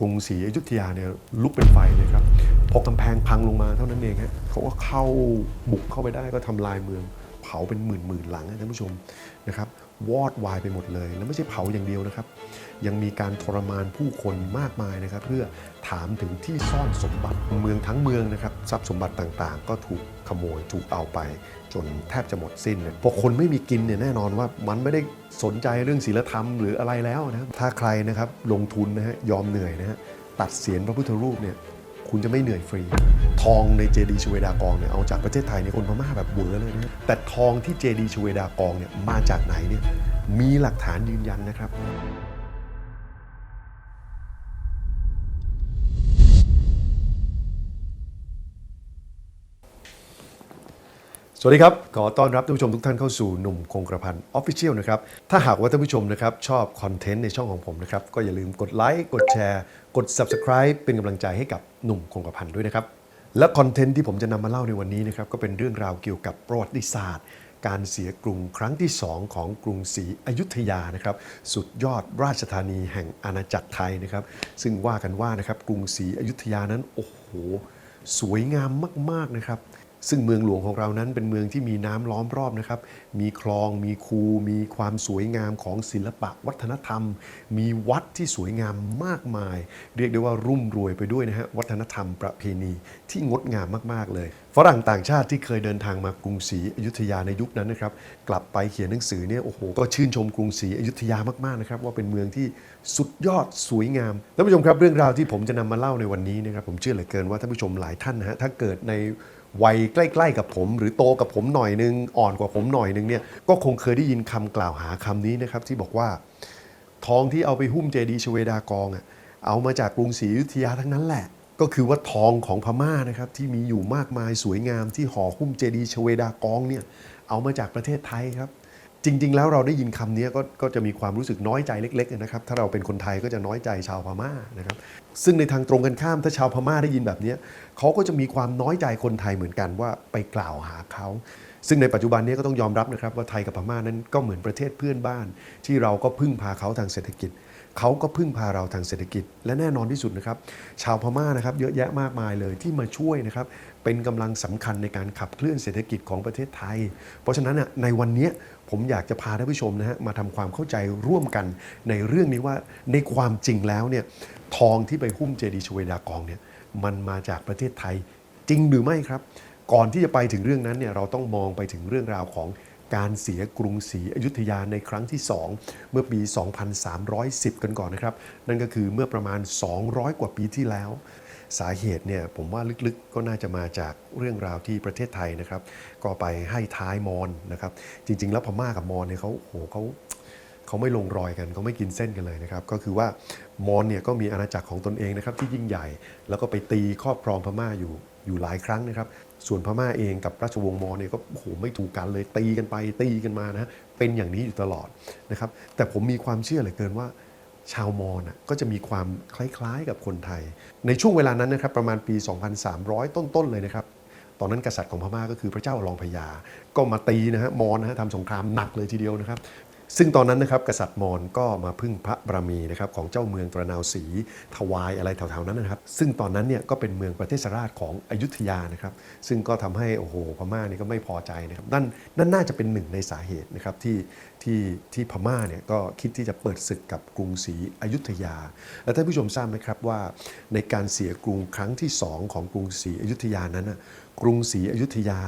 กรุงศรีอยุธยาเนี่ยลุกเป็นไฟเลยครับพอกำแพงพังลงมาเท่านั้นเองฮะเขาก็เข้าบุกเข้าไปได้ก็ทำลายเมือง เผาเป็นหมื่นหมื่นหลังนะท่านผู้ชมนะครับวอดวายไปหมดเลย แล้วไม่ใช่เผาอย่างเดียวนะครับ ยังมีการทรมานผู้คนมากมายนะครับ เพื่อถามถึงที่ซ่อนสมบัติเมืองทั้งเมืองนะครับทรัพย์สมบัติต่างๆ ก็ถูกขโมยถูกเอาไป จนแทบจะหมดสิ้นเลยพอคนไม่มีกินเนี่ยแน่นอนว่ามันไม่ได้สนใจเรื่องศีลธรรมหรืออะไรแล้วนะถ้าใครนะครับลงทุนนะฮะยอมเหนื่อยนะฮะตัดเสียนพระพุทธรูปเนี่ยคุณจะไม่เหนื่อยฟรี ทองในเจดีย์ชเวดากองเนี่ยเอาจากประเทศไทยเนี่ยคนพม่าแบบเวอร์เลยนะฮะแต่ทองที่เจดีย์ชเวดากองเนี่ยมาจากไหนเนี่ยมีหลักฐานยืนยันนะครับ สวัสดีครับ ขอต้อนรับท่านผู้ชมทุกท่านเข้าสู่หนุ่มคงกระพันออฟฟิเชียลนะครับ ถ้าหากว่าท่านผู้ชมนะครับชอบคอนเทนต์ในช่องของผมนะครับ ก็อย่าลืมกดไลค์ กดแชร์ กด Subscribe เป็นกำลังใจให้กับหนุ่มคงกระพันด้วยนะครับ และคอนเทนต์ที่ผมจะนำมาเล่าในวันนี้นะครับก็เป็นเรื่องราวเกี่ยวกับประวัติศาสตร์ การเสียกรุงครั้งที่ 2 ของกรุงศรีอยุธยานะครับสุดยอดราชธานีแห่งอาณาจักรไทยนะครับซึ่งว่ากันว่านะครับกรุงศรีอยุธยานั้นโอ้โหสวยงามมากๆนะครับ ซึ่งเมืองหลวงของเรานั้นเป็นเมืองที่มีน้ำล้อมรอบนะครับ มีคลอง มีคู มีความสวยงามของศิลปะวัฒนธรรม มีวัดที่สวยงามมากมาย เรียกได้ว่ารุ่มรวยไปด้วยนะฮะวัฒนธรรมประเพณีที่งดงามมากๆเลยฝรั่งต่างชาติที่เคยเดินทางมากรุงศรีอยุธยาในยุคนั้นนะครับ กลับไปเขียนหนังสือเนี่ยโอ้โหก็ชื่นชมกรุงศรีอยุธยามากๆนะครับว่าเป็นเมืองที่สุดยอดสวยงามท่านผู้ชมครับเรื่องราวที่ผมจะนำมาเล่าในวันนี้นะครับผมเชื่อเหลือเกินว่าท่านผู้ชมหลายท่านนะฮะถ้าเกิดใน วัยใกล้ ๆ กับผม หรือโตกับผมหน่อยนึง อ่อนกว่าผมหน่อยนึงเนี่ยก็คงเคยได้ยินคำกล่าวหาคำนี้นะครับ ที่บอกว่าทองที่เอาไปหุ้มเจดีย์ชเวดากองอะเอามาจากกรุงศรีอยุธยาทั้งนั้นแหละ ก็คือว่าทองของพม่านะครับที่มีอยู่มากมายสวยงามที่ห่อหุ้มเจดีย์ชเวดากองเนี่ยเอามาจากประเทศไทยครับ จริง ๆ แล้วเราได้ยินคำนี้ก็ก็จะมีความรู้สึกน้อยใจเล็กๆนะครับถ้าเราเป็นคนไทยก็จะน้อยใจชาวพม่านะครับซึ่งในทางตรงกันข้ามถ้าชาวพม่าได้ยินแบบนี้เขาก็จะมีความน้อยใจคนไทยเหมือนกันว่าไปกล่าวหาเขาซึ่งในปัจจุบันนี้ก็ต้องยอมรับนะครับว่าไทยกับพม่านั้นก็เหมือนประเทศเพื่อนบ้าน ที่เราก็พึ่งพาเขาทางเศรษฐกิจ เขาก็พึ่งพาเราทางเศรษฐกิจ และแน่นอนที่สุดนะครับ ชาวพม่านะครับเยอะแยะมากมายเลยที่มาช่วยนะครับเป็นกำลังสำคัญในการขับเคลื่อนเศรษฐกิจของประเทศไทย เพราะฉะนั้นนะในวันนี้ผมอยากจะพาท่านผู้ชมนะฮะมาทำความเข้าใจร่วมกันในเรื่องนี้ว่าในความจริงแล้วเนี่ยทองที่ไปหุ้มเจดีย์ชเวดากองเนี่ยมันมาจากประเทศไทยจริงหรือไม่ครับ ก่อนที่จะไปถึงเรื่องนั้นเนี่ยเราต้องมองไปถึงเรื่องราวของ การเสียกรุงศรีอยุธยาในครั้งที่ 2 เมื่อปี 2310 กันก่อนนะครับ นั่นก็คือเมื่อประมาณ 200 กว่าปีที่แล้ว สาเหตุเนี่ยผมว่าลึกๆก็น่าจะมาจากเรื่องราวที่ประเทศไทยนะครับ ก็ไปให้ท้ายมอญนะครับ จริง ๆ แล้วพม่ากับมอญเนี่ยเขาโอ้โหเขาเขาไม่ลงรอยกันเขาไม่กินเส้นกันเลยนะครับ ก็คือว่ามอญเนี่ยก็มีอาณาจักรของตนเองนะครับที่ยิ่งใหญ่ แล้วก็ไปตีครอบครองพม่าอยู่ อยู่หลายครั้งนะครับ ส่วนพม่าเองกับราชวงศ์มอญเนี่ยก็โอ้โหไม่ถูกกันเลยตีกันไปตีกันมานะฮะเป็นอย่างนี้อยู่ตลอดนะครับ แต่ผมมีความเชื่อเหลือเกินว่า ชาวมอญน่ะก็จะมีความคล้ายๆกับคนไทย ในช่วงเวลานั้นนะครับประมาณปี 2300 ต้นๆเลยนะครับตอนนั้นกษัตริย์ของพม่าก็คือพระเจ้าอลองพญา ก็มาตีนะฮะมอญนะฮะทำสงครามหนักเลยทีเดียวนะครับ ซึ่งตอนนั้นนะครับกษัตริย์มอญก็มาพึ่งพระบารมีนะครับของเจ้าเมืองตระนาวศรีถวายอะไรแถวๆนั้นนะครับ ซึ่งตอนนั้นเนี่ยก็เป็นเมืองประเทศราชของอยุธยานะครับ ซึ่งก็ทำให้โอ้โหพม่านี่ก็ไม่พอใจนะครับนั่นนั่นน่าจะเป็นหนึ่งในสาเหตุนะครับที่ที่ที่พม่าเนี่ยก็คิดที่จะเปิดศึกกับกรุงศรีอยุธยา และท่านผู้ชมทราบไหมครับว่า ในการเสียกรุงครั้งที่สองของกรุงศรีอยุธยานั้นนะกรุงศรีอยุธยา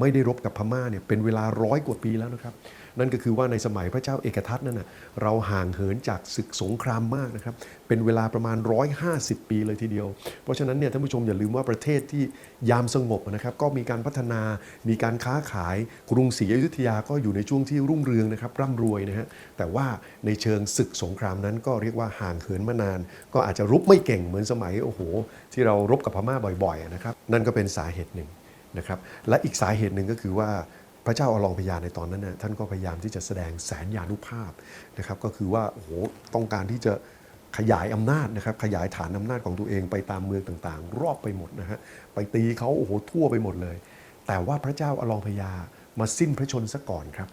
ไม่ได้รบกับพม่าเนี่ยเป็นเวลาร้อยกว่าปีแล้วนะครับ นั่นก็คือว่าในสมัยพระเจ้าเอกทัตนั่นนะเราห่างเหินจากศึกสงครามมากนะครับ เป็นเวลาประมาณ 150 ปีเลยทีเดียว เพราะฉะนั้นเนี่ยท่านผู้ชมอย่าลืมว่าประเทศที่ยามสงบนะครับ ก็มีการพัฒนามีการค้าขายกรุงศรีอยุธยาก็อยู่ในช่วงที่รุ่งเรืองนะครับร่ำรวยนะฮะแต่ว่าในเชิงศึกสงครามนั้นก็เรียกว่าห่างเหินมานาน ก็อาจจะรุกไม่เก่งเหมือนสมัยโอ้โห ที่เรารบกับพม่าบ่อยๆนะครับนั่นก็เป็นสาเหตุหนึ่ง นะครับและอีกสาเหตุหนึ่งก็คือว่าพระเจ้าอลองพญาในตอนนั้นนะท่านก็พยายามที่จะแสดงแสนยานุภาพนะครับก็คือว่าโอ้โหต้องการที่จะขยายอำนาจนะครับขยายฐานอำนาจของตัวเองไปตามเมืองต่างๆ รอบไปหมดนะฮะไปตีเขาโอ้โหทั่วไปหมดเลย แต่ว่าพระเจ้าอลองพญา มาสิ้นพระชนซะก่อนครับ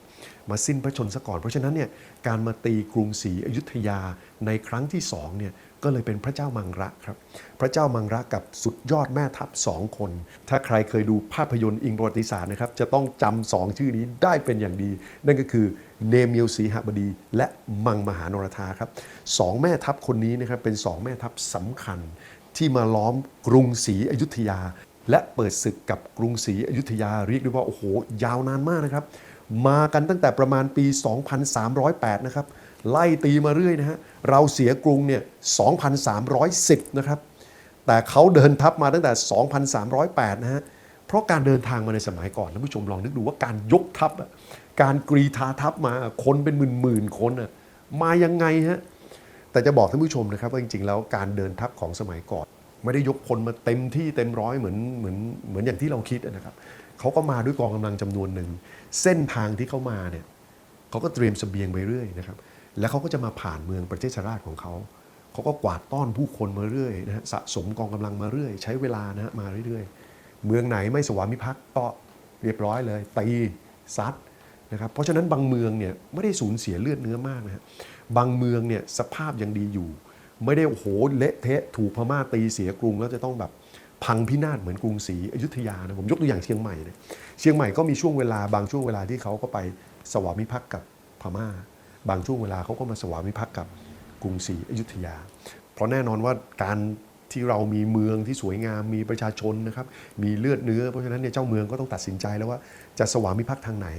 มาสิ้นพระชนซะก่อน เพราะฉะนั้นเนี่ยการมาตีกรุงศรีอยุธยาในครั้งที่สองเนี่ยก็เลยเป็นพระเจ้ามังระครับ พระเจ้ามังระกับสุดยอดแม่ทัพสองคน ถ้าใครเคยดูภาพยนตร์อิงประวัติศาสตร์นะครับ จะต้องจำสองชื่อนี้ได้เป็นอย่างดี นั่นก็คือเนมิลสีหบดีและมังมหานรธาครับสองแม่ทัพคนนี้นะครับเป็นสองแม่ทัพสำคัญที่มาล้อมกรุงศรีอยุธยา และเปิดศึกกับกรุงศรีอยุธยาเรียกได้ว่าโอ้โหยาวนานมากนะครับ มากันตั้งแต่ประมาณปี 2308 นะครับ ไล่ตีมาเรื่อยนะฮะเราเสียกรุงเนี่ย 2,310 นะครับ แต่เขาเดินทัพมาตั้งแต่ 2,308 นะฮะเพราะการเดินทางมาในสมัยก่อนท่านผู้ชมลองนึกดูว่าการยกทัพอะการกรีธาทัพมาคนเป็นหมื่นๆคนอะมายังไงฮะแต่จะบอกท่านผู้ชมนะครับว่าจริงๆแล้วการเดินทัพของสมัยก่อน ไม่ได้ยกพลมาเต็มที่เต็มร้อยเหมือนเหมือนเหมือนอย่างที่เราคิดนะครับเขาก็มาด้วยกองกำลังจำนวนหนึ่งเส้นทางที่เขามาเนี่ยเขาก็เตรียมเสบียงไปเรื่อยนะครับ แล้วเขาก็จะมาผ่านเมืองประเทศชาราชของเขาเขาก็กวาดต้อนผู้คนมาเรื่อยนะฮะสะสมกองกำลังมาเรื่อย ใช้เวลานะฮะมาเรื่อยๆ เมืองไหนไม่สวามิภักดิ์ก็เรียบร้อยเลยตีซัดนะครับเพราะฉะนั้นบางเมืองเนี่ยไม่ได้สูญเสียเลือดเนื้อมากนะฮะบางเมืองเนี่ยสภาพยังดีอยู่ ไม่ได้โอ้โหเละเทะถูกพม่าตีเสียกรุง แล้วจะต้องแบบพังพินาศเหมือนกรุงศรีอยุธยานะผมยกตัวอย่างเชียงใหม่เนี่ยเชียงใหม่ก็มีช่วงเวลาบางช่วงเวลาที่เขาก็ไปสวามิภักดิ์กับพม่า บางช่วงเวลาเขาก็มาสวามิภักดิ์กับกรุงศรีอยุธยา เพราะแน่นอนว่าการ ที่เรามีเมืองที่สวยงามมีประชาชนนะครับมีเลือดเนื้อ เพราะฉะนั้นเนี่ยเจ้าเมืองก็ต้องตัดสินใจแล้วว่าจะสวามิภักดิ์ทางไหน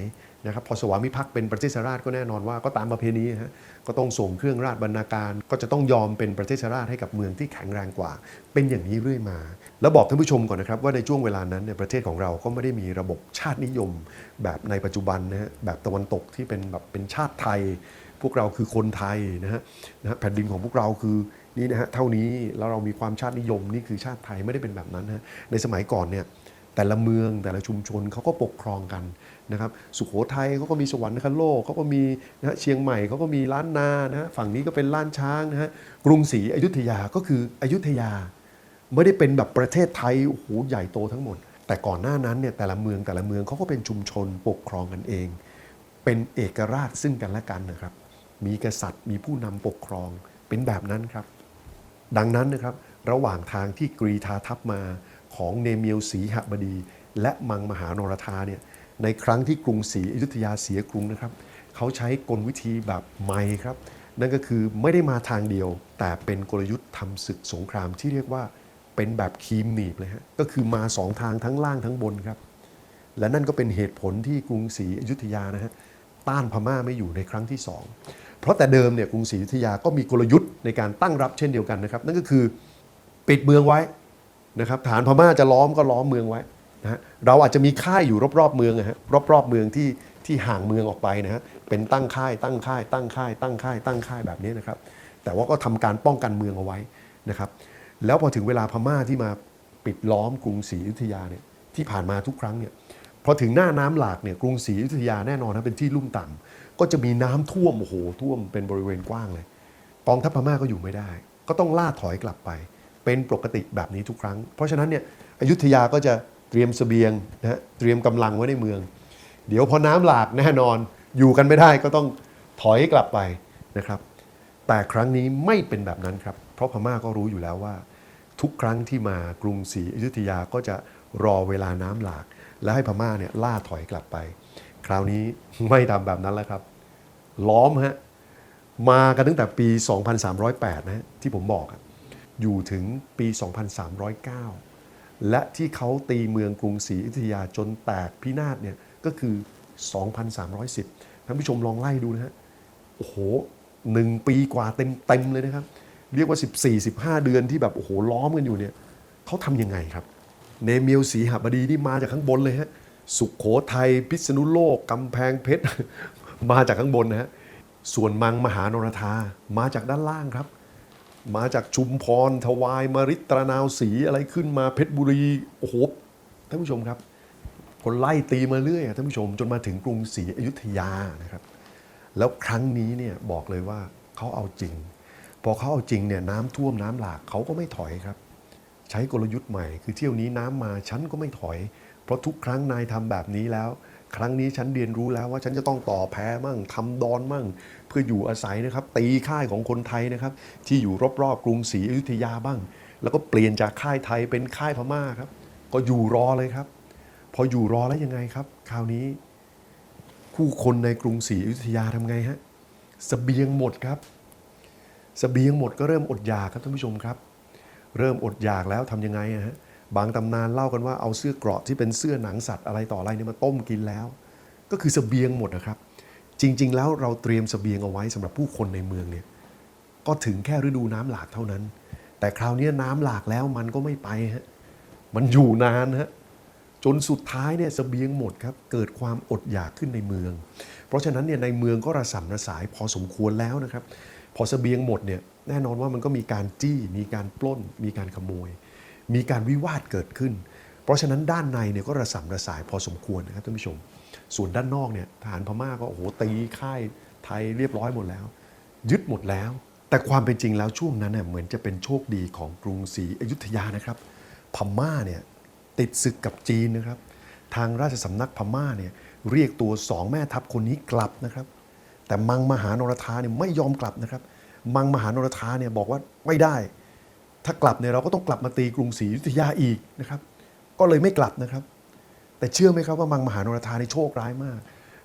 นะครับพอสวามิภักดิ์เป็นประเทศราชก็แน่นอนว่าก็ตามประเพณีฮะก็ต้องส่งเครื่องราชบรรณาการ ก็จะต้องยอมเป็นประเทศราชให้กับเมืองที่แข็งแรงกว่า เป็นอย่างนี้เรื่อยมา แล้วบอกท่านผู้ชมก่อนนะครับว่าในช่วงเวลานั้นเนี่ยประเทศของเราก็ไม่ได้มีระบบชาตินิยม แบบในปัจจุบันนะฮะแบบตะวันตกที่เป็นแบบเป็นชาติไทย พวกเราคือคนไทยนะฮะนะฮะแผ่นดินของพวกเราคือ นี่นะฮะเท่านี้แล้วเรามีความชาตินิยมนี่คือชาติไทยไม่ได้เป็นแบบนั้นฮะในสมัยก่อนเนี่ยแต่ละเมืองแต่ละชุมชนเขาก็ปกครองกันนะครับสุโขทัยเขาก็มีสวรรคโลกเขาก็มีนะฮะเชียงใหม่เขาก็มีล้านนานะฮะฝั่งนี้ก็เป็นล้านช้างนะฮะกรุงศรีอยุธยาก็คืออยุธยา ไม่ได้เป็นแบบประเทศไทยโอ้โหใหญ่โตทั้งหมด แต่ก่อนหน้านั้นเนี่ยแต่ละเมืองแต่ละเมืองเขาก็เป็นชุมชนปกครองกันเอง เป็นเอกราชซึ่งกันและกันนะครับ มีกษัตริย์มีผู้นำปกครองเป็นแบบนั้นครับ ดังนั้นนะครับระหว่างทางที่กรีธาทัพมาของเนเมียวศรีหบดี และมังมหานรธาเนี่ยในครั้งที่กรุงศรีอยุธยาเสียกรุงนะครับเขาใช้กลวิธีแบบใหม่ครับ นั่นก็คือไม่ได้มาทางเดียว แต่เป็นกลยุทธ์ทำศึกสงครามที่เรียกว่าเป็นแบบคีมหนีบเลยฮะก็คือมาสองทางทั้งล่างทั้งบนครับ และนั่นก็เป็นเหตุผลที่กรุงศรีอยุธยานะฮะต้านพม่าไม่อยู่ในครั้งที่สอง เพราะแต่เดิมเนี่ยกรุงศรีอยุธยาก็มีกลยุทธ์ในการตั้งรับเช่นเดียวกันนะครับ นั่นก็คือปิดเมืองไว้นะครับฐานพม่าจะล้อมก็ล้อมเมืองไว้นะฮะเราอาจจะมีค่ายอยู่รอบๆเมืองนะฮะรอบๆเมืองที่ที่ห่างเมืองออกไปนะฮะเป็นตั้งค่าย ตั้งค่าย ตั้งค่าย ตั้งค่าย ตั้งค่ายแบบนี้นะครับ แต่ว่าก็ทำการป้องกันเมืองเอาไว้นะครับ แล้วพอถึงเวลาพม่าที่มาปิดล้อมกรุงศรีอยุธยาเนี่ยที่ผ่านมาทุกครั้งเนี่ยพอถึงหน้าน้ำหลากเนี่ยกรุงศรีอยุธยาแน่นอนนะเป็นที่ลุ่มต่ำ ก็จะมีน้ำท่วมโอ้โหท่วมเป็นบริเวณกว้างเลยกองทัพพม่าก็อยู่ไม่ได้ ก็ต้องล่าถอยกลับไป เป็นปกติแบบนี้ทุกครั้ง เพราะฉะนั้นเนี่ยอยุธยาก็จะเตรียมเสบียงนะฮะเตรียมกำลังไว้ในเมือง เดี๋ยวพอน้ำหลากแน่นอนอยู่กันไม่ได้ก็ต้องถอยกลับไปนะครับ แต่ครั้งนี้ไม่เป็นแบบนั้นครับ เพราะพม่าก็รู้อยู่แล้วว่า ทุกครั้งที่มากรุงศรีอยุธยาก็จะรอเวลาน้ำหลาก แล้วให้พม่าเนี่ยล่าถอยกลับไป คราวนี้ไม่ทำแบบนั้นแล้วครับ ล้อมฮะมากันตั้งแต่ปี 2308นะฮะที่ผมบอกอยู่ถึงปี 2309 และที่เขาตีเมืองกรุงศรีอยุธยาจนแตกพินาศเนี่ยก็คือ 2310 ท่านผู้ชมลองไล่ดูนะฮะ โอ้โหหนึ่งปีกว่าเต็มเต็มๆเลยนะครับ เรียกว่า 14 15 เดือนที่แบบโอ้โหล้อมกันอยู่เนี่ยเขาทำยังไงครับ เนเมียวสีหบดีนี่มาจากข้างบนเลยฮะ สุขโขทัยพิษณุโลกกำแพงเพชร มาจากข้างบนนะฮะส่วนมังมหานรธามาจากด้านล่างครับ มาจากชุมพรทวายมาริตรนาวสีอะไรขึ้นมาเพชรบุรีโอ้โหท่านผู้ชมครับคนไล่ตีมาเรื่อยท่านผู้ชมจนมาถึงกรุงศรีอยุธยานะครับ แล้วครั้งนี้เนี่ยบอกเลยว่าเขาเอาจริง พอเขาเอาจริงเนี่ยน้ำท่วมน้ำหลากเขาก็ไม่ถอยครับ ใช้กลยุทธ์ใหม่ คือเที่ยวนี้น้ำมาฉันก็ไม่ถอย เพราะทุกครั้งนายทำแบบนี้แล้ว ครั้งนี้ฉันเรียนรู้แล้วว่าฉันจะต้องต่อแพ้มั่งทำดอนมั่ง เพื่ออยู่อาศัยนะครับ ตีค่ายของคนไทยนะครับ ที่อยู่รอบๆกรุงศรีอยุธยาบ้าง แล้วก็เปลี่ยนจากค่ายไทยเป็นค่ายพม่าครับ ก็อยู่รอเลยครับ พออยู่รอแล้วยังไงครับ คราวนี้ ผู้คนในกรุงศรีอยุธยาทำไงฮะสเบียงหมดครับสเบียงหมดก็เริ่มอดอยากครับท่านผู้ชมครับ เริ่มอดอยากแล้วทำยังไงฮะ บางตำนานเล่ากันว่าเอาเสื้อเกราะที่เป็นเสื้อหนังสัตว์อะไรต่ออะไรเนี่ยมาต้มกินแล้ว ก็คือสเสบียงหมดนะครับ จริง ๆ แล้วเราเตรียมสเสบียงเอาไว้สำหรับผู้คนในเมืองเนี่ยก็ถึงแค่ฤดูน้ำหลากเท่านั้น แต่คราวนี้น้ำหลากแล้วมันก็ไม่ไปฮะมันอยู่นานฮะจนสุดท้ายเนี่ยสเสบียงหมดครับเกิดความอดอยากขึ้นในเมือง เพราะฉะนั้นเนี่ยในเมืองก็ระสำระสายพอสมควรแล้วนะครับ พอสเสบียงหมดเนี่ยแน่นอนว่ามันก็มีการจี้มีการปล้นมีการขโมย มีการวิวาทเกิดขึ้น เพราะฉะนั้นด้านในเนี่ยก็ระสำระสายพอสมควรนะครับท่านผู้ชม ส่วนด้านนอกเนี่ยทหารพม่าก็โอ้โหตีค่ายไทยเรียบร้อยหมดแล้ว ยึดหมดแล้ว แต่ความเป็นจริงแล้วช่วงนั้นเน่ยเหมือนจะเป็นโชคดีของกรุงศรีอยุธยานะครับ พม่าเนี่ยติดศึกกับจีนนะครับ ทางราชสำนักพม่าเนี่ยเรียกตัวสองแม่ทัพคนนี้กลับนะครับ แต่มังมหานรธาเนี่ยไม่ยอมกลับนะครับ มังมหานรธาเนี่ยบอกว่าไม่ได้ ถ้ากลับเนี่ยเราก็ต้องกลับมาตีกรุงศรีอยุธยาอีกนะครับ ก็เลยไม่กลับนะครับ แต่เชื่อไหมครับว่ามังมหานรธาในโชคร้ายมาก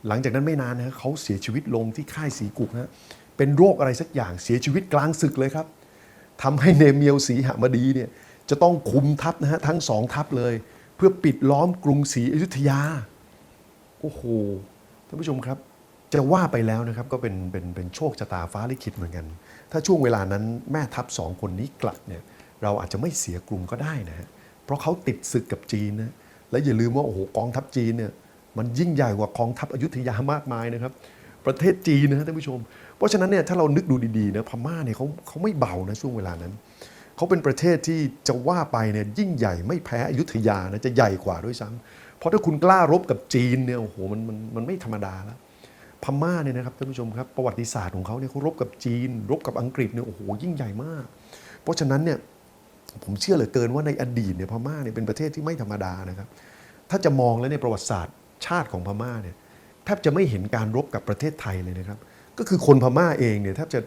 หลังจากนั้นไม่นานนะฮะเขาเสียชีวิตลงที่ค่ายสีกุกนะเป็นโรคอะไรสักอย่างเสียชีวิตกลางศึกเลยครับทำให้เนเมียวศรีหบดีเนี่ยจะต้องคุมทัพนะฮะทั้งสองทัพเลย เพื่อปิดล้อมกรุงศรีอยุธยาโอ้โหท่านผู้ชมครับ จะว่าไปแล้วนะครับก็เป็นเป็นเป็นโชคชะตาฟ้าลิขิตเหมือนกัน ถ้าช่วงเวลานั้นแม่ทัพสองคนนี้กลับเนี่ยเราอาจจะไม่เสียกรุงก็ได้นะฮะเพราะเขาติดศึกกับจีนนะและอย่าลืมว่าโอ้โหกองทัพจีนเนี่ยมันยิ่งใหญ่กว่ากองทัพอยุธยามากมายนะครับ ประเทศจีนนะท่านผู้ชม เพราะฉะนั้นเนี่ยถ้าเรานึกดูดีๆนะพม่าเนี่ยเขาเขาไม่เบานะช่วงเวลานั้นเขาเป็นประเทศที่จะว่าไปเนี่ยยิ่งใหญ่ไม่แพ้อยุธยานะจะใหญ่กว่าด้วยซ้ำเพราะถ้าคุณกล้ารบกับจีนเนี่ยโอ้โหมันมันมันไม่ธรรมดาแล้ว พม่าเนี่ยนะครับท่านผู้ชมครับประวัติศาสตร์ของเขาเนี่ยเขารบกับจีน รบกับอังกฤษเนี่ยโอ้โหยิ่งใหญ่มาก เพราะฉะนั้นเนี่ยผมเชื่อเหลือเกินว่าในอดีตเนี่ยพม่าเนี่ยเป็นประเทศที่ไม่ธรรมดานะครับ ถ้าจะมองแล้วในประวัติศาสตร์ชาติของพม่าเนี่ยแทบจะไม่เห็นการรบกับประเทศไทยเลยนะครับ ก็คือคนพม่าเองเนี่ยแทบจะ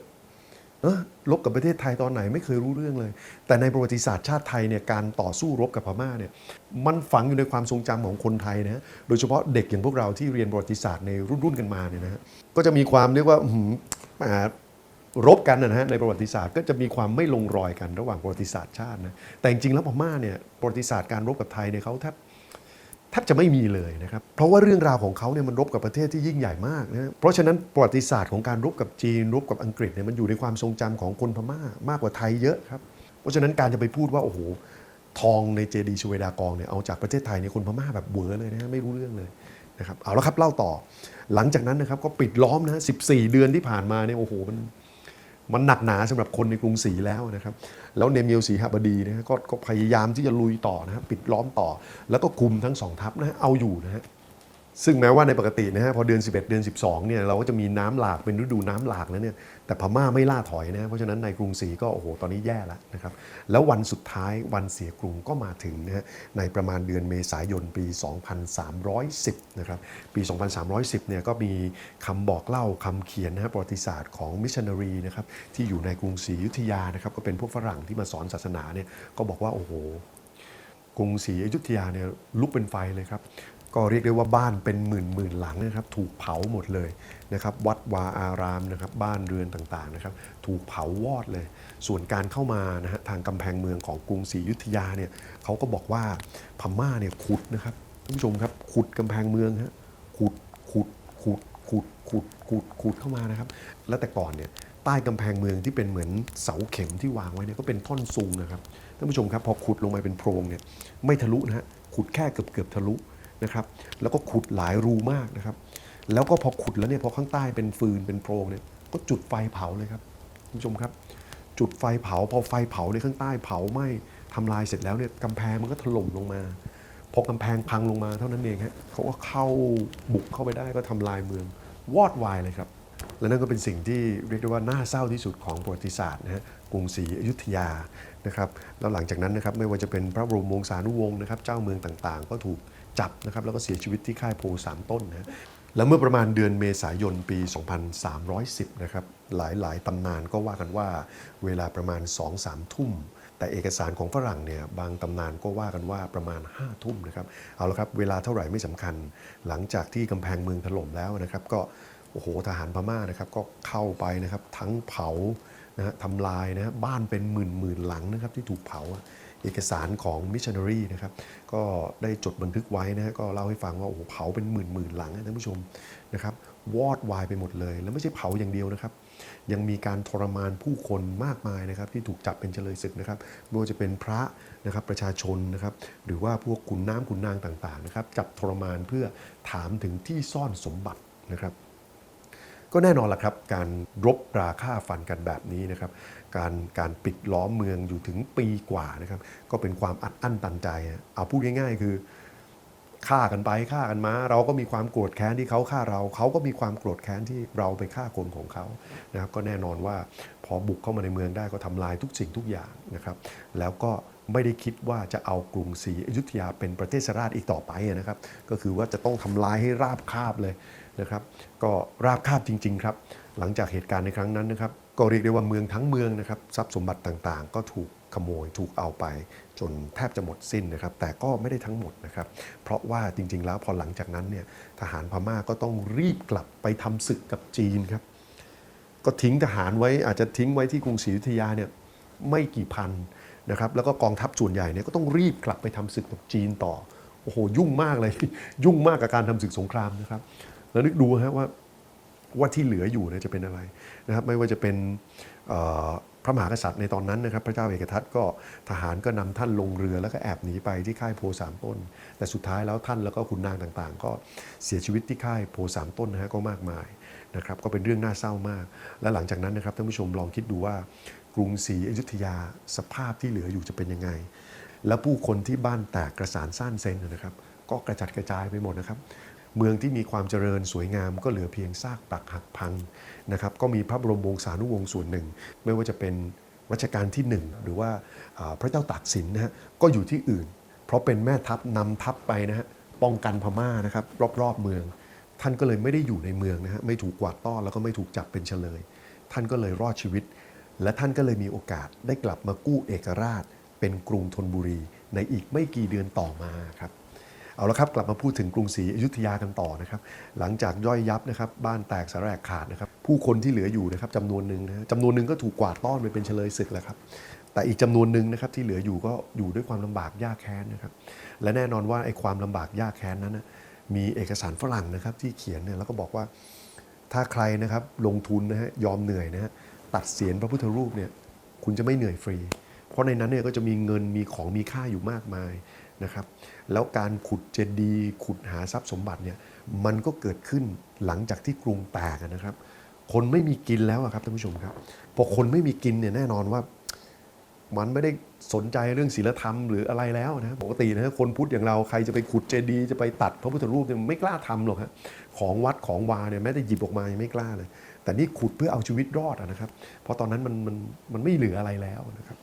เออรบกับประเทศไทยตอนไหนไม่เคยรู้เรื่องเลย แต่ในประวัติศาสตร์ชาติไทยเนี่ยการต่อสู้รบกับพม่าเนี่ยมันฝังอยู่ในความทรงจำของคนไทยนะโดยเฉพาะเด็กอย่างพวกเราที่เรียนประวัติศาสตร์ในรุ่นรุ่นๆกันมาเนี่ยนะก็จะมีความเรียกว่าอื้อหือมารบกันนะฮะในประวัติศาสตร์ก็จะมีความไม่ลงรอยกันระหว่างประวัติศาสตร์ชาตินะแต่จริงๆแล้วพม่าเนี่ยประวัติศาสตร์การรบกับไทยเนี่ยเขาแทบ แทบจะไม่มีเลยนะครับ เพราะว่าเรื่องราวของเขาเนี่ยมันรบกับประเทศที่ยิ่งใหญ่มากนะเพราะฉะนั้นประวัติศาสตร์ของการรบกับจีนรบกับอังกฤษเนี่ยมันอยู่ในความทรงจำของคนพม่ามากกว่าไทยเยอะครับ เพราะฉะนั้นการจะไปพูดว่าโอ้โหทองในเจดีย์ชเวดากองเนี่ยเอาจากประเทศไทยเนี่ยคนพม่าแบบเวอร์เลยนะไม่รู้เรื่องเลยนะครับเอาละครับเล่าต่อ หลังจากนั้นนะครับก็ปิดล้อมนะ14 เดือนที่ผ่านมาเนี่ยโอ้โหมัน มันหนักหนาสำหรับคนในกรุงศรีแล้วนะครับแล้วเนมิลศรีหบดีนะฮะกก็พยายามที่จะลุยต่อนะครับปิดล้อมต่อ แล้วก็คุมทั้งสองทัพนะฮะเอาอยู่นะฮะซึ่งแม้ว่าในปกตินะฮะพอเดือน 11 เดือน 12เนี่ยเราก็จะมีน้ำหลากเป็นฤดูน้ำหลากแล้วเนี่ย แต่พม่าไม่ล่าถอยนะเพราะฉะนั้นในกรุงศรีก็โอ้โหตอนนี้แย่แล้วนะครับแล้ววันสุดท้ายวันเสียกรุงก็มาถึงนะฮะในประมาณเดือนเมษายนปี 2310นะครับปี 2310เนี่ยก็มีคำบอกเล่าคำเขียนนะฮะประวัติศาสตร์ของมิชชันนารีนะครับที่อยู่ในกรุงศรีอยุธยานะครับก็เป็นพวกฝรั่งที่มาสอนศาสนาเนี่ยก็บอกว่าโอ้โหกรุงศรีอยุธยาเนี่ยลุกเป็นไฟเลยครับ ก็เรียกได้ว่าบ้านเป็นหมื่นหมื่นหลังนะครับ ถูกเผาหมดเลยนะครับวัดวาอารามนะครับบ้านเรือนต่างๆนะครับถูกเผาวอดเลย ส่วนการเข้ามานะฮะทางกำแพงเมืองของกรุงศรีอยุธยาเนี่ยเขาก็บอกว่าพม่าเนี่ยขุดนะครับท่านผู้ชมครับขุดกำแพงเมืองฮะขุดขุดขุดขุดขุดขุดขุดเข้ามานะครับ แล้วแต่ก่อนเนี่ยใต้กำแพงเมืองที่เป็นเหมือนเสาเข็มที่วางไว้เนี่ยก็เป็นท่อนซุงนะครับท่านผู้ชมครับพอขุดลงมาเป็นโพรงเนี่ยไม่ทะลุนะฮะขุดแค่เกือบเกือบทะลุ นะครับ แล้วก็ขุดหลายรูมากนะครับ แล้วก็พอขุดแล้วเนี่ยพอข้างใต้เป็นฟืนเป็นโพรงเนี่ยก็จุดไฟเผาเลยครับท่านผู้ชมครับ จุดไฟเผาพอไฟเผาในข้างใต้เผาไหม้ทำลายเสร็จแล้วเนี่ยกำแพงมันก็ถล่มลงมาพอกำแพงพังลงมาเท่านั้นเองฮะเขาก็เข้าบุกเข้าไปได้ก็ทำลายเมืองวอดวายเลยครับ และนั่นก็เป็นสิ่งที่เรียกได้ว่าน่าเศร้าที่สุดของประวัติศาสตร์นะฮะกรุงศรีอยุธยานะครับแล้วหลังจากนั้นนะครับไม่ว่าจะเป็นพระบรมวงศานุวงศ์นะครับ เจ้าเมืองต่างๆ ก็ถูก จับนะครับแล้วก็เสียชีวิตที่ค่ายโพสามต้นนะฮะแล้วเมื่อประมาณเดือนเมษายนปี 2310 นะครับ หลายๆตำนานก็ว่ากันว่าเวลาประมาณ 2-3 ทุ่ม แต่เอกสารของฝรั่งเนี่ยบางตำนานก็ว่ากันว่าประมาณ 5 ทุ่มนะครับ เอาละครับ เวลาเท่าไหร่ไม่สำคัญ หลังจากที่กำแพงเมืองถล่มแล้วนะครับ ก็โอ้โหทหารพม่านะครับก็เข้าไปนะครับทั้งเผานะฮะทำลายนะฮะบ้านเป็นหมื่นหมื่นหลังนะครับที่ถูกเผา เอกสารของมิชชันนารีนะครับก็ได้จดบันทึกไว้นะฮะก็เล่าให้ฟังว่าโอ้โหเผาเป็นหมื่นหมื่นหลังนะท่านผู้ชมนะครับวอดวายไปหมดเลย แล้วไม่ใช่เผาอย่างเดียวนะครับ ยังมีการทรมานผู้คนมากมายนะครับที่ถูกจับเป็นเฉลยศึกนะครับไม่ว่าจะเป็นพระนะครับประชาชนนะครับหรือว่าพวกขุนน้ำขุนนางต่างๆนะครับจับทรมานเพื่อถามถึงที่ซ่อนสมบัตินะครับ ก็แน่นอนละครับ การรบราฆ่าฟันกันแบบนี้นะครับ การการปิดล้อมเมืองอยู่ถึงปีกว่านะครับ ก็เป็นความอัดอั้นตันใจอะเอาพูดง่ายๆ คือฆ่ากันไปฆ่ากันมา เราก็มีความโกรธแค้นที่เขาฆ่าเรา เขาก็มีความโกรธแค้นที่เราไปฆ่าคนของเขานะครับ ก็แน่นอนว่าพอบุกเข้ามาในเมืองได้ก็ทำลายทุกสิ่งทุกอย่างนะครับ แล้วก็ไม่ได้คิดว่าจะเอากรุงศรีอยุธยาเป็นประเทศราชอีกต่อไปนะครับ ก็คือว่าจะต้องทำลายให้ราบคาบเลย นะครับ ก็ราบคาบจริง ๆ ครับ หลังจากเหตุการณ์ในครั้งนั้นนะครับ ก็เรียกได้ว่าเมืองทั้งเมืองนะครับทรัพย์สมบัติต่างๆ ก็ถูกขโมยถูกเอาไป จนแทบจะหมดสิ้นนะครับ แต่ก็ไม่ได้ทั้งหมดนะครับ เพราะว่าจริง ๆ แล้วพอหลังจากนั้นเนี่ยทหารพม่าก็ต้องรีบกลับไปทำศึกกับจีนครับ ก็ทิ้งทหารไว้อาจจะทิ้งไว้ที่กรุงศรีอยุธยาเนี่ยไม่กี่พันนะครับแล้วก็กองทัพส่วนใหญ่เนี่ยก็ต้องรีบกลับไปทำศึกกับจีนต่อโอ้โหยุ่งมากเลยยุ่งมากกับการทำศึกสงครามนะครับ แล้วนึกดูฮะว่าว่าที่เหลืออยู่เนี่ยจะเป็นอะไรนะครับไม่ว่าจะเป็นพระมหากษัตริย์ในตอนนั้นนะครับ พระเจ้าเอกทัตก็ทหารก็นำท่านลงเรือแล้วก็แอบหนีไปที่ค่ายโพสามต้น แต่สุดท้ายแล้วท่านแล้วก็ขุนนางต่างๆ ก็เสียชีวิตที่ค่ายโพสามต้นนะฮะก็มากมายนะครับก็เป็นเรื่องน่าเศร้ามาก และหลังจากนั้นนะครับท่านผู้ชมลองคิดดูว่ากรุงศรีอยุธยาสภาพที่เหลืออยู่จะเป็นยังไง แล้วผู้คนที่บ้านแตกกระสานซ่านเซนนะครับ ก็กระจัดกระจายไปหมดนะครับ เมืองที่มีความเจริญสวยงามก็เหลือเพียงซากปรักหักพังนะครับก็มีพระบรมวงศานุวงศ์ส่วนหนึ่ง ไม่ว่าจะเป็นรัชกาลที่หนึ่งหรือว่าพระเจ้าตากสินนะฮะก็อยู่ที่อื่น เพราะเป็นแม่ทัพนำทัพไปนะฮะป้องกันพม่านะครับรอบๆเมือง ท่านก็เลยไม่ได้อยู่ในเมืองนะฮะไม่ถูกกวาดต้อนแล้วก็ไม่ถูกจับเป็นเฉลย ท่านก็เลยรอดชีวิต และท่านก็เลยมีโอกาสได้กลับมากู้เอกราช เป็นกรุงธนบุรีในอีกไม่กี่เดือนต่อมาครับ เอาละครับกลับมาพูดถึงกรุงศรีอยุธยากันต่อนะครับ หลังจากย่อยยับนะครับบ้านแตกสาแรกขาดนะครับ ผู้คนที่เหลืออยู่นะครับจำนวนหนึ่งนะจำนวนหนึ่งก็ถูกกวาดต้อนไปเป็นเฉลยศึกแล้วครับแต่อีกจำนวนหนึ่งนะครับที่เหลืออยู่ก็อยู่ด้วยความลำบากยากแค้นนะครับและแน่นอนว่าไอ้ความลำบากยากแค้นนั้นนะมีเอกสารฝรั่งนะครับที่เขียนเนี่ยแล้วก็บอกว่าถ้าใครนะครับลงทุนนะฮะยอมเหนื่อยนะฮะตัดเสียนพระพุทธรูปเนี่ยคุณจะไม่เหนื่อยฟรี เพราะในนั้นเนี่ยก็จะมีเงินมีของมีค่าอยู่มากมาย นะครับ แล้วการขุดเจดีย์ขุดหาทรัพย์สมบัติเนี่ยมันก็เกิดขึ้นหลังจากที่กรุงแตกนะครับ คนไม่มีกินแล้วครับท่านผู้ชมครับพอคนไม่มีกินเนี่ยแน่นอนว่า มันไม่ได้สนใจเรื่องศีลธรรมหรืออะไรแล้วนะปกตินะคนพุทธอย่างเราใครจะไปขุดเจดีย์จะไปตัดพระพุทธรูปเนี่ยไม่กล้าทำหรอกฮะของวัดของวาเนี่ยแม้แต่หยิบออกมายังไม่กล้าเลย แต่นี่ขุดเพื่อเอาชีวิตรอดอะนะครับเพราะตอนนั้นมันมันมันไม่เหลืออะไรแล้วนะครับ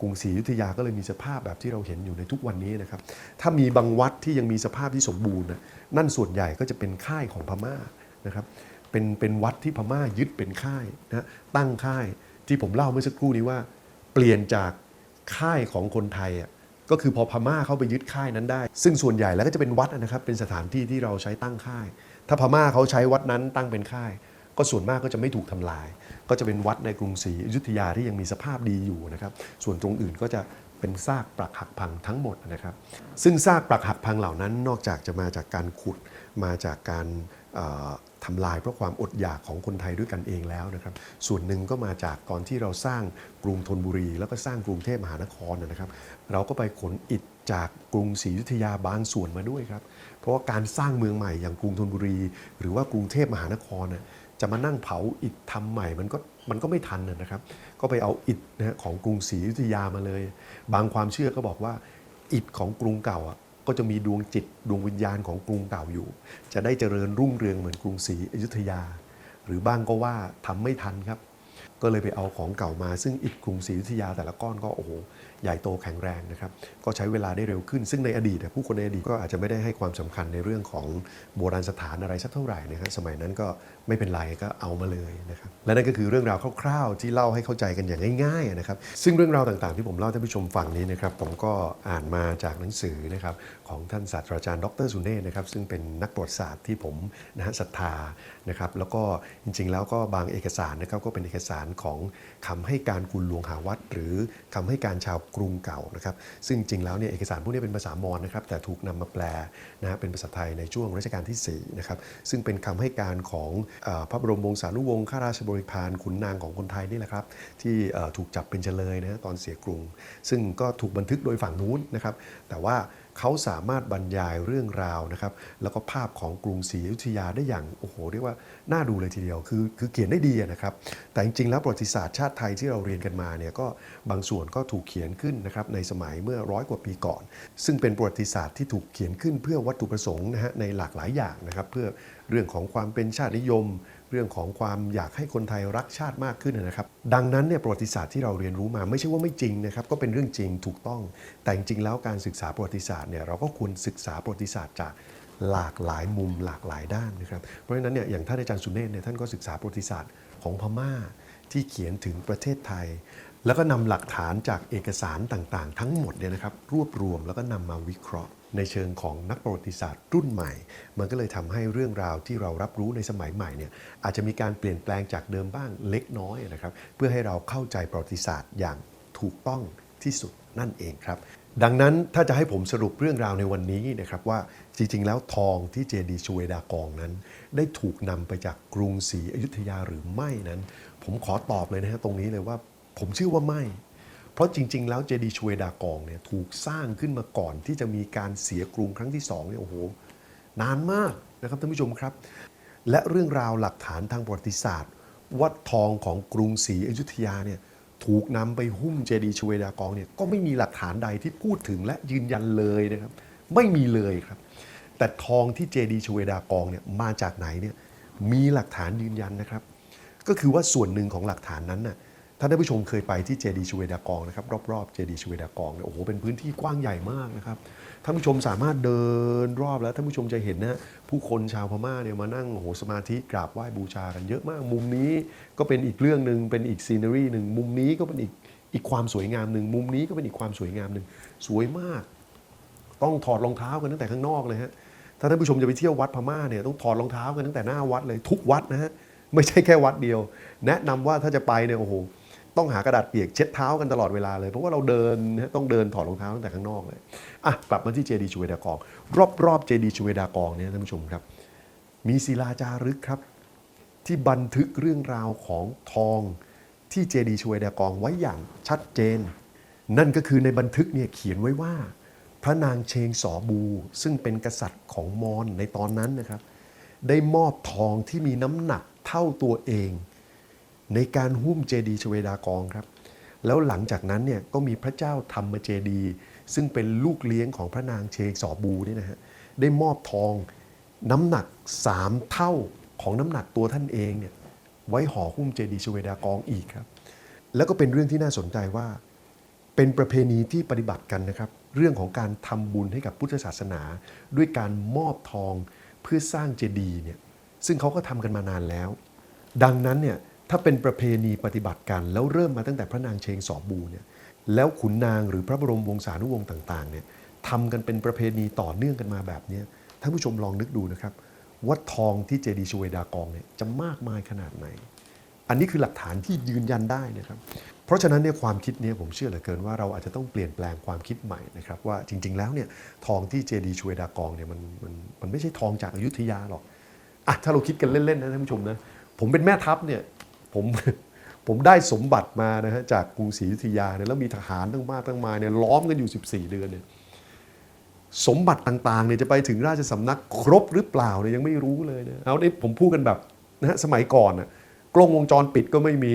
กรุงศรีอยุธยาก็เลยมีสภาพแบบที่เราเห็นอยู่ในทุกวันนี้นะครับ ถ้ามีบางวัดที่ยังมีสภาพที่สมบูรณ์นะนั่นส่วนใหญ่ก็จะเป็นค่ายของพม่านะครับเป็นเป็นวัดที่พม่ายึดเป็นค่ายนะตั้งค่ายที่ผมเล่าเมื่อสักครู่นี้ว่า เปลี่ยนจากค่ายของคนไทยอะก็คือพอพม่าเข้าไปยึดค่ายนั้นได้ ซึ่งส่วนใหญ่แล้วก็จะเป็นวัดนะครับเป็นสถานที่ที่เราใช้ตั้งค่าย ถ้าพม่าเขาใช้วัดนั้นตั้งเป็นค่าย ก็ส่วนมากก็จะไม่ถูกทำลาย ก็จะเป็นวัดในกรุงศรีอยุธยาที่ยังมีสภาพดีอยู่นะครับ ส่วนตรงอื่นก็จะเป็นซากปรักหักพังทั้งหมดนะครับ ซึ่งซากปรักหักพังเหล่านั้น นอกจากจะมาจากการขุดมาจากการทำลายเพราะความอดอยากของคนไทยด้วยกันเองแล้วนะครับ ส่วนหนึ่งก็มาจากตอนที่เราสร้างกรุงธนบุรี แล้วก็สร้างกรุงเทพมหานครนะครับ เราก็ไปขนอิฐจากกรุงศรีอยุธยาบางส่วนมาด้วยครับ เพราะว่าการสร้างเมืองใหม่อย่างกรุงธนบุรี หรือว่ากรุงเทพมหานครน่ะ จะมานั่งเผาอิฐทำใหม่มันก็มันก็ไม่ทันนะนะครับ ก็ไปเอาอิฐนะของกรุงศรีอยุธยามาเลย บางความเชื่อก็บอกว่า อิฐของกรุงเก่าอะก็จะมีดวงจิตดวงวิญญาณของกรุงเก่าอยู่ จะได้เจริญรุ่งเรืองเหมือนกรุงศรีอยุธยา หรือบ้างก็ว่าทำไม่ทันครับ ก็เลยไปเอาของเก่ามาซึ่งอิฐกรุงศรีอยุธยาแต่ละก้อนก็โอ้โหใหญ่โตแข็งแรงนะครับ ก็ใช้เวลาได้เร็วขึ้น ซึ่งในอดีตผู้คนในอดีตก็อาจจะไม่ได้ให้ความสำคัญในเรื่องของโบราณสถานอะไรสักเท่าไหร่นะครับสมัยนั้นก็ ไม่เป็นไรก็เอามาเลยนะครับและนั่นก็คือเรื่องราวคร่าวๆ ที่เล่าให้เข้าใจกันอย่างง่ายๆนะครับซึ่งเรื่องราวต่างๆ ที่ผมเล่าท่านผู้ชมฟังนี้นะครับผมก็อ่านมาจากหนังสือนะครับของท่านศาสตราจารย์ดรสุเนศนะครับซึ่งเป็นนักประวัติศาสตร์ที่ผมนะฮะศรัทธานะครับแล้วก็จริงๆ แล้วก็บางเอกสารนะครับก็เป็นเอกสารของคำให้การกุลหลวงหาวัด หรือคำให้การชาวกรุงเก่านะครับซึ่งจริงๆแล้วเนี่ยเอกสารพวกนี้เป็นภาษามอญนะครับแต่ถูกนำมาแปลนะฮะเป็นภาษาไทยในช่วงรัชกาลที่4นะครับซึ่งเป็นคำให้การของพระบรมวงศานุวงศ์ข้าราชบริพารขุนนางของคนไทยนี่แหละครับ ที่ถูกจับเป็นเฉลยนะตอนเสียกรุง ซึ่งก็ถูกบันทึกโดยฝั่งนู้นนะครับ แต่ว่าเขาสามารถบรรยายเรื่องราวนะครับ แล้วก็ภาพของกรุงศรีอยุธยาได้อย่างโอ้โหเรียกว่าน่าดูเลยทีเดียวคือคือเขียนได้ดีนะครับ แต่จริงๆแล้วประวัติศาสตร์ชาติไทยที่เราเรียนกันมาเนี่ยก็บางส่วนก็ถูกเขียนขึ้นนะครับในสมัยเมื่อร้อยกว่าปีก่อน ซึ่งเป็นประวัติศาสตร์ที่ถูกเขียนขึ้นเพื่อวัตถุประสงค์นะฮะในหลากหลายอย่างนะครับ เพื่อ เรื่องของความเป็นชาตินิยม เรื่องของความอยากให้คนไทยรักชาติมากขึ้นนะครับดังนั้นเนี่ยประวัติศาสตร์ที่เราเรียนรู้มาไม่ใช่ว่าไม่จริงนะครับก็เป็นเรื่องจริงถูกต้อง แต่จริงแล้วการศึกษาประวัติศาสตร์เนี่ยเราก็ควรศึกษาประวัติศาสตร์จากหลากหลายมุมหลากหลายด้านนะครับเพราะฉะนั้นเนี่ยอย่างท่านอาจารย์สุเนศเนี่ยท่านก็ศึกษาประวัติศาสตร์ของพม่าที่เขียนถึงประเทศไทย แล้วก็นำหลักฐานจากเอกสารต่างๆ ทั้งหมดเนี่ยนะครับรวบรวมแล้วก็นำมาวิเคราะห์ ในเชิงของนักประวัติศาสตร์รุ่นใหม่ มันก็เลยทำให้เรื่องราวที่เรารับรู้ในสมัยใหม่เนี่ยอาจจะมีการเปลี่ยนแปลงจากเดิมบ้างเล็กน้อยนะครับ เพื่อให้เราเข้าใจประวัติศาสตร์อย่างถูกต้องที่สุดนั่นเองครับดังนั้นถ้าจะให้ผมสรุปเรื่องราวในวันนี้นะครับว่าจริงๆ แล้วทองที่เจดีย์ชเวดากองนั้น ได้ถูกนำไปจากกรุงศรีอยุธยาหรือไม่นั้น ผมขอตอบเลยนะฮะตรงนี้เลยว่า ผมเชื่อว่าไม่ เพราะจริง ๆ แล้วเจดีย์ชเวดากองเนี่ยถูกสร้างขึ้นมาก่อนที่จะมีการเสียกรุงครั้งที่สองเนี่ยโอ้โหนานมากนะครับท่านผู้ชมครับ และเรื่องราวหลักฐานทางประวัติศาสตร์ วัดทองของกรุงศรีอยุธยาเนี่ยถูกนำไปหุ้มเจดีย์ชเวดากองเนี่ยก็ไม่มีหลักฐานใดที่พูดถึงและยืนยันเลยนะครับ ไม่มีเลยครับ แต่ทองที่เจดีย์ชเวดากองเนี่ยมาจากไหนเนี่ยมีหลักฐานยืนยันนะครับ ก็คือว่าส่วนหนึ่งของหลักฐานนั้นน่ะ ท่านผู้ชมเคยไปที่เจดีย์ชเวดากองนะครับรอบๆเจดีย์ชเวดากองเนี่ยโอ้โหเป็นพื้นที่กว้างใหญ่มากนะครับท่านผู้ชมสามารถเดินรอบแล้วท่านผู้ชมจะเห็นนะผู้คนชาวพม่าเนี่ยมานั่งโอ้โหสมาธิกราบไหว้บูชากันเยอะมาก มุมนี้ก็เป็นอีกเรื่องหนึ่งเป็นอีกซีนารีหนึ่งมุมนี้ก็เป็นอีกอีกความสวยงามหนึ่งมุมนี้ก็เป็นอีกความสวยงามหนึ่งสวยมาก ต้องถอดรองเท้ากันตั้งแต่ข้างนอกเลยฮะถ้าท่านผู้ชมจะไปเที่ยววัดพม่าเนี่ยต้องถอดรองเท้ากันตั้งแต่หน้าวัดเลยทุกวัดนะฮะไม่ใช่แค่วัดเดียว แนะนำว่าถ้าจะไปเนี่ยโอ้โห ต้องหากระดาษเปียกเช็ดเท้ากันตลอดเวลาเลย เพราะว่าเราเดินต้องเดินถอดรองเท้าตั้งแต่ข้างนอกเลยอะกลับมาที่เจดีย์ชเวดากอง รอบๆเจดีย์ชเวดากองเนี่ยท่านผู้ชมครับ มีศิลาจารึกครับ ที่บันทึกเรื่องราวของทองที่เจดีย์ชเวดากองไว้อย่างชัดเจน นั่นก็คือในบันทึกเนี่ยเขียนไว้ว่า พระนางเชงสอบู ซึ่งเป็นกษัตริย์ของมอญในตอนนั้นนะครับ ได้มอบทองที่มีน้ำหนักเท่าตัวเอง ในการหุ้มเจดีย์ชเวดากองครับ แล้วหลังจากนั้นเนี่ยก็มีพระเจ้าธรรมเจดีย์ซึ่งเป็นลูกเลี้ยงของพระนางเชงสอบูนี่นะฮะได้มอบทองน้ำหนักสามเท่าของน้ำหนักตัวท่านเองเนี่ยไว้ห่อหุ้มเจดีย์ชเวดากองอีกครับ แล้วก็เป็นเรื่องที่น่าสนใจว่า เป็นประเพณีที่ปฏิบัติกันนะครับ เรื่องของการทำบุญให้กับพุทธศาสนา ด้วยการมอบทองเพื่อสร้างเจดีย์เนี่ยซึ่งเขาก็ทำกันมานานแล้ว ดังนั้นเนี่ย ถ้าเป็นประเพณีปฏิบัติกัน แล้วเริ่มมาตั้งแต่พระนางเชงสอบบูเนี่ยแล้วขุนนางหรือพระบรมวงศานุวงศ์ต่างๆเนี่ยทำกันเป็นประเพณีต่อเนื่องกันมาแบบนี้ท่านผู้ชมลองนึกดูนะครับว่าทองที่เจดีย์ชเวดากองเนี่ยจะมากมายขนาดไหน อันนี้คือหลักฐานที่ยืนยันได้นะครับ เพราะฉะนั้นเนี่ยความคิดเนี้ผมเชื่อเหลือเกินว่าเราอาจจะต้องเปลี่ยนแปลงความคิดใหม่นะครับว่าจริง ๆ แล้วเนี่ยทองที่เจดีย์ชเวดากองเนี่ยมันมันมันไม่ใช่ทองจากอยุธยาหรอกอะถ้าเราคิดกันเล่นๆนะท่านผู้ชมนะผมเป็นแม่ทัพเนี่ย ผมผมได้สมบัติมานะฮะจากกรุงศรีอยุธยาเนี่ยแล้วมีทหารตั้งมากตั้งมายเนี่ยล้อมกันอยู่ 14 เดือนเนี่ยสมบัติต่างๆเนี่ยจะไปถึงราชสำนักครบหรือเปล่าเนี่ยยังไม่รู้เลยนะเอานี่ผมพูดกันแบบนะฮะสมัยก่อนนะกล้องวงจรปิดก็ไม่มี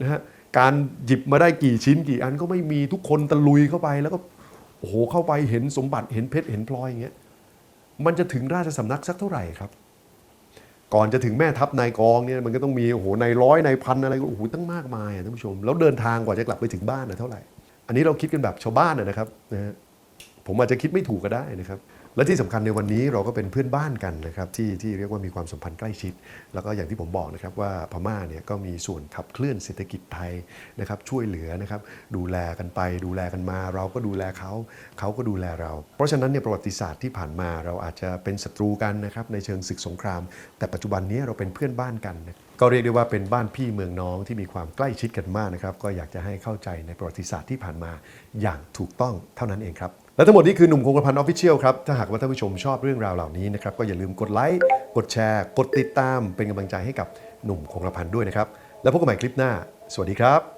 นะฮะการหยิบมาได้กี่ชิ้นกี่อันก็ไม่มีทุกคนตะลุยเข้าไปแล้วก็โอ้โหเข้าไปเห็นสมบัติเห็นเพชรเห็นพลอยอย่างเงี้ยมันจะถึงราชสำนักสักเท่าไหร่ครับ ก่อนจะถึงแม่ทัพนายกองเนี่ยมันก็ต้องมีโอ้โหนายร้อยนายพันอะไรก็โอ้โหตั้งมากมายอะท่านผู้ชม แล้วเดินทางกว่าจะกลับไปถึงบ้านน่ะเท่าไหร่ อันนี้เราคิดกันแบบชาวบ้านนะนะครับนะฮะผมอาจจะคิดไม่ถูกก็ได้นะครับ และที่สำคัญในวันนี้เราก็เป็นเพื่อนบ้านกันนะครับที่ที่เรียกว่ามีความสัมพันธ์ใกล้ชิด แล้วก็อย่างที่ผมบอกนะครับว่าพม่าเนี่ยก็มีส่วนขับเคลื่อนเศรษฐกิจไทยนะครับช่วยเหลือนะครับดูแลกันไปดูแลกันมา เราก็ดูแลเขาเขาก็ดูแลเรา เพราะฉะนั้นเนี่ยประวัติศาสตร์ที่ผ่านมาเราอาจจะเป็นศัตรูกันนะครับในเชิงศึกสงคราม แต่ปัจจุบันนี้เราเป็นเพื่อนบ้านกันนะก็เรียกได้ว่าเป็นบ้านพี่เมืองน้องที่มีความใกล้ชิดกันมากนะครับก็อยากจะให้เข้าใจในประวัติศาสตร์ที่ผ่านมาอย่างถูกต้องเท่านั้นเองครับ และทั้งหมดนี้คือหนุ่มคงกระพันออฟฟิเชียลครับ ถ้าหากว่าท่านผู้ชมชอบเรื่องราวเหล่านี้นะครับ ก็อย่าลืมกดไลค์ กดแชร์ กดติดตาม เป็นกำลังใจให้กับหนุ่มคงกระพันด้วยนะครับ แล้วพบกันใหม่คลิปหน้า สวัสดีครับ